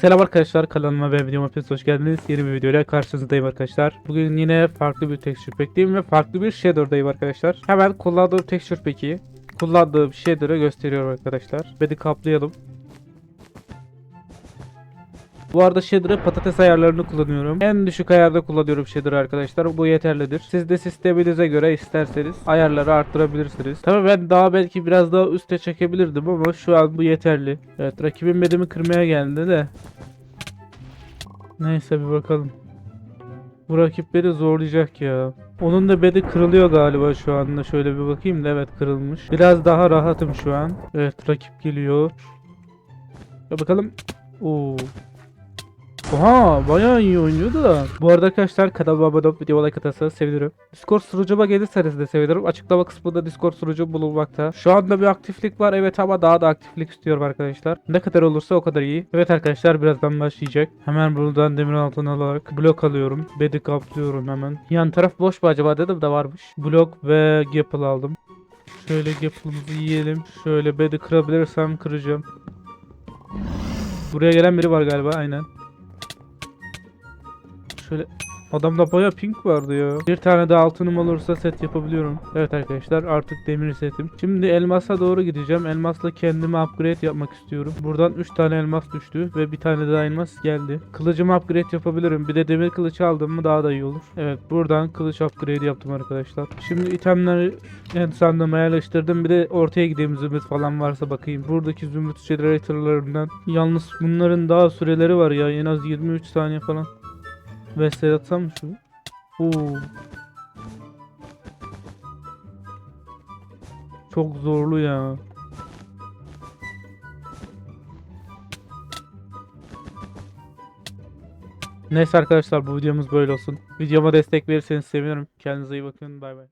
Selam arkadaşlar kanalıma ve videoma hepiniz hoş geldiniz. Yeni bir videoyla karşınızdayım arkadaşlar. Bugün yine farklı bir texture pack'teyim ve farklı bir shader'dayım arkadaşlar. Hemen kullandığım texture pack'i kullandığım shader'ı gösteriyorum arkadaşlar. Bedi kaplayalım. Bu arada shader'ı patates ayarlarını kullanıyorum. En düşük ayarda kullanıyorum shader'ı arkadaşlar. Bu yeterlidir. Siz de sisteminize göre isterseniz ayarları arttırabilirsiniz. Tabii ben daha belki biraz daha üste çekebilirdim ama şu an bu yeterli. Evet rakibim bedimi kırmaya geldi de. Neyse bir bakalım. Bu rakip beni zorlayacak ya. Onun da bedi kırılıyor galiba şu anda. Şöyle bir bakayım da evet kırılmış. Biraz daha rahatım şu an. Evet rakip geliyor. Ya bakalım. Oo. Oha bayağı iyi oynuyordu da. Bu arada arkadaşlar kanalıma abone olup video like atarsanız sevinirim. Discord sunucuma gelirseniz de sevinirim. Açıklama kısmında Discord sunucum bulunmakta. Şu anda bir aktiflik var evet ama daha da aktiflik istiyorum arkadaşlar. Ne kadar olursa o kadar iyi. Evet arkadaşlar birazdan başlayacak. Hemen buradan demir altın alarak blok alıyorum. Bedi kaplıyorum hemen. Yan taraf boş mu acaba dedim de varmış. Blok ve gapple aldım. Şöyle gapple'ımızı yiyelim. Şöyle bedi kırabilirsem kıracağım. Buraya gelen biri var galiba aynen. Şöyle adamda baya pink vardı ya. Bir tane de altınım olursa set yapabiliyorum. Evet arkadaşlar artık demir setim. Şimdi elmasa doğru gideceğim. Elmasla kendime upgrade yapmak istiyorum. Buradan 3 tane elmas düştü ve bir tane daha elmas geldi. Kılıcımı upgrade yapabilirim. Bir de demir kılıç aldım mı daha da iyi olur. Evet buradan kılıç upgrade yaptım arkadaşlar. Şimdi itemleri en sandığıma yerleştirdim. Bir de ortaya gideyim zümrüt falan varsa bakayım. Buradaki zümrüt generatorlarından. Yalnız bunların daha süreleri var ya. En az 23 saniye falan. Vestel atsam mı şu? Oo. Çok zorlu ya. Neyse arkadaşlar bu videomuz böyle olsun. Videoma destek verirseniz sevinirim. Kendinize iyi bakın. Bay bay.